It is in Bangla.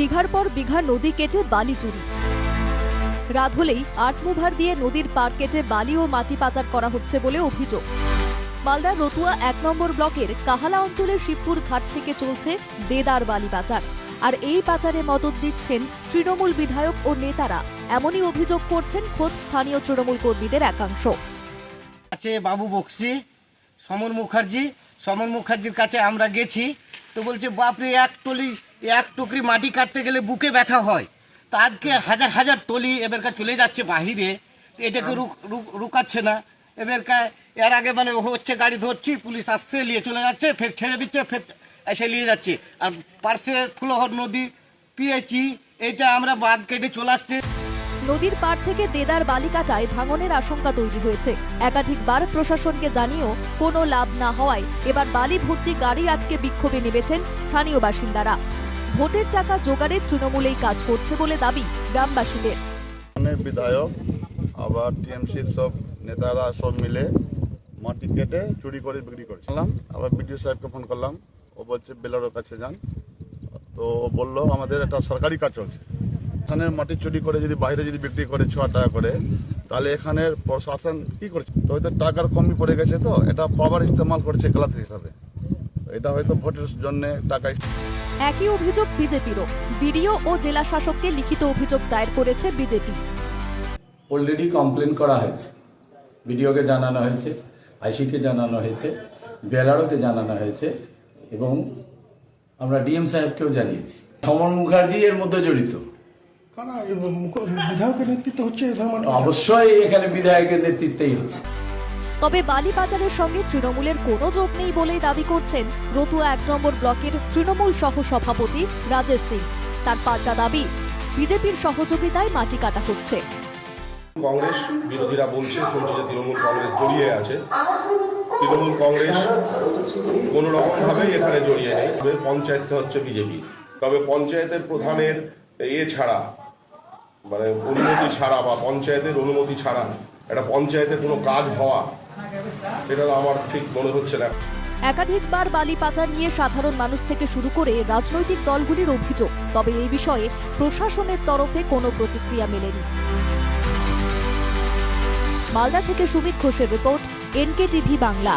বিঘার পর বিঘা নদী কেটে বালি চুরি। রাত হলেই আটমুভার দিয়ে নদীর পার কেটে বালি ও মাটি পাচার করা হচ্ছে বলে অভিযোগ। মালদার রতুয়া এক নম্বর ব্লকের কাহালা অঞ্চলের শিবপুর ঘাট থেকে চলছে দেদার বালি পাচার। আর এই পাচারে মদত দিচ্ছেন তৃণমূল বিধায়ক ও নেতারা। এমনই অভিযোগ করছেন খোদ স্থানীয় তৃণমূল কর্মীদের একাংশ। আছে বাবু বক্সি সমর মুখার্জি। সমর মুখার্জির কাছে আমরা গেছি। তো বলছে, বাপরে, এক টলি এক টুকরি মাটি কাটতে গেলে বুকে ব্যথা হয়। তো আজকে হাজার হাজার টলি এবারকার চলে যাচ্ছে বাহিরে। এটাকে রুক- রুক- রুকাচ্ছে না। এবারকার এর আগে মানে হচ্ছে গাড়ি ধরছি, পুলিশ আসছে, নিয়ে চলে যাচ্ছে, ফের ছেড়ে দিচ্ছে, ফের এসে নিয়ে যাচ্ছে। আর পার্শ্বে ফুলহর নদী পিএইচি এটা আমরা বাদ কেটে চলে আসছে। নদীর পার থেকে দেদার বালিকাটায় ভাঙনের আশঙ্কা তৈরি হয়েছে। একাধিকবার প্রশাসনকে জানিয়েও কোনো লাভ না হওয়ায় এবার বালি ভর্তি গাড়ি আটকে বিক্ষোভে নেমেছেন স্থানীয় বাসিন্দারা। ভোটের টাকা জোগাড়ে তৃণমূলেই কাজ করছে বলে দাবি গ্রামবাসীদের। অনেক বিধায়ক আবার টিএমসির সব নেতারা সব মিলে মাটি কেটে চুরি করে বিক্রি করছিলাম আবার বিডিও সাহেবকে ফোন করলাম। ও বলছে বেলারোর কাছে যান। তো ও বলল আমাদের একটা সরকারি কাজ চলছে। এখানে মাটি চুরি করে যদি বাইরে যদি বিক্রি করে ছ টাকা করে তাহলে এখানের প্রশাসন কি করছে? তো হয়তো টাকার কমই পড়ে গেছে তো এটা পাওয়ার ইস্তেমাল করছে গলত হিসাবে। এটা হয়তো ভোটের জন্য টাকা একই অভিযোগ বিজেপিরও। বিডিও ও জেলা শাসককে লিখিত অভিযোগ দায়ের করেছে বিজেপি। অলরেডি কমপ্লেন করা হয়েছে। বিডিওকে জানানো হয়েছে আইসিকে জানানো হয়েছে বেলারোকে জানানো হয়েছে এবং আমরা ডিএম সাহেবকেও জানিয়েছি। সমর মুখার্জি এর মধ্যে জড়িত। কারা বিধায়কের নেতৃত্ব হচ্ছে অবশ্যই এখানে বিধায়কের নেতৃত্বেই হচ্ছে। তবে বালি পাচারের সঙ্গে তৃণমূলের কোনো যোগ নেই বলেই দাবি করছেন রতুয়া এক নম্বর ব্লকের তৃণমূল সহ সভাপতি রাজেশ সিং। তার পাল্টা দাবি, বিজেপির সহযোগিতায় মাটি কাটা হচ্ছে। কংগ্রেস বিরোধীরা বলছে যে তৃণমূল কংগ্রেস জড়িয়ে আছে। তৃণমূল কংগ্রেস কোনো রকমভাবেই এখানে জড়িয়ে নেই। তবে পঞ্চায়েতটা হচ্ছে বিজেপি। তবে পঞ্চায়েতের প্রধানের ইয়ে ছাড়া মানে অনুমতি ছাড়া বা পঞ্চায়েতের অনুমতি ছাড়া, একটা পঞ্চায়েতে কোনো কাজ হওয়া একাধিকবার বালি পাচার নিয়ে সাধারণ মানুষ থেকে শুরু করে রাজনৈতিক দলগুলির অভিযোগ, তবে এই বিষয়ে প্রশাসনের তরফে কোনো প্রতিক্রিয়া মেলেনি। মালদা থেকে সুমিত ঘোষের রিপোর্ট এনকে টিভি বাংলা।